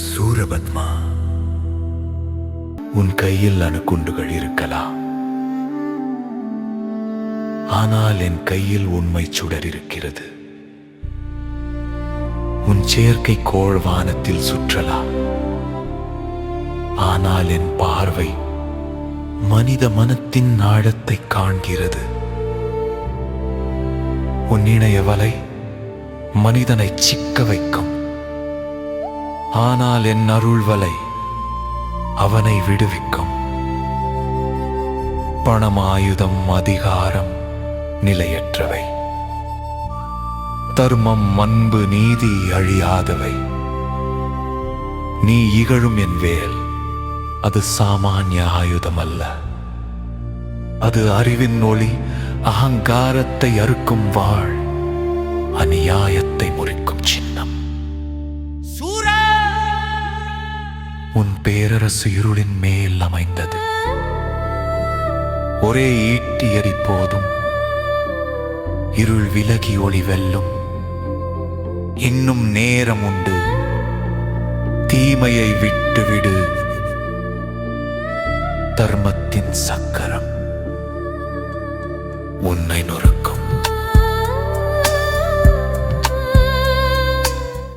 சூரபத்மா உன் கையில் அணுக்குண்டுகள் இருக்கலாம். ஆனால் என் கையில் உண்மை சுடர் இருக்கிறது. உன் செயற்கை கோள் வானத்தில் சுற்றலாம். ஆனால் என் பார்வை மனித மனத்தின் ஆழத்தை காண்கிறது. உன் இணைய வலை மனிதனை சிக்க வைக்கும். ஆனால் என் அருள்வலை அவனை விடுவிக்கும். பணம் ஆயுதம் அதிகாரம் நிலையற்றவை. தர்மம் அன்பு நீதி அழியாதவை. நீ இகழும் என் வேல் அது சாமானிய ஆயுதம் அல்ல அது அறிவின் ஒளி அகங்காரத்தை அறுக்கும் வாழ் அநியாய உன் பேரரசு இருளின் மேல் அமைந்தது. ஒரே ஈட்டி எறி போதும். இருள் விலகி ஒளி வெல்லும். இன்னும் நேரம் உண்டு. தீமையை விட்டுவிடு. தர்மத்தின் சக்கரம். உன்னை நொறுக்கும்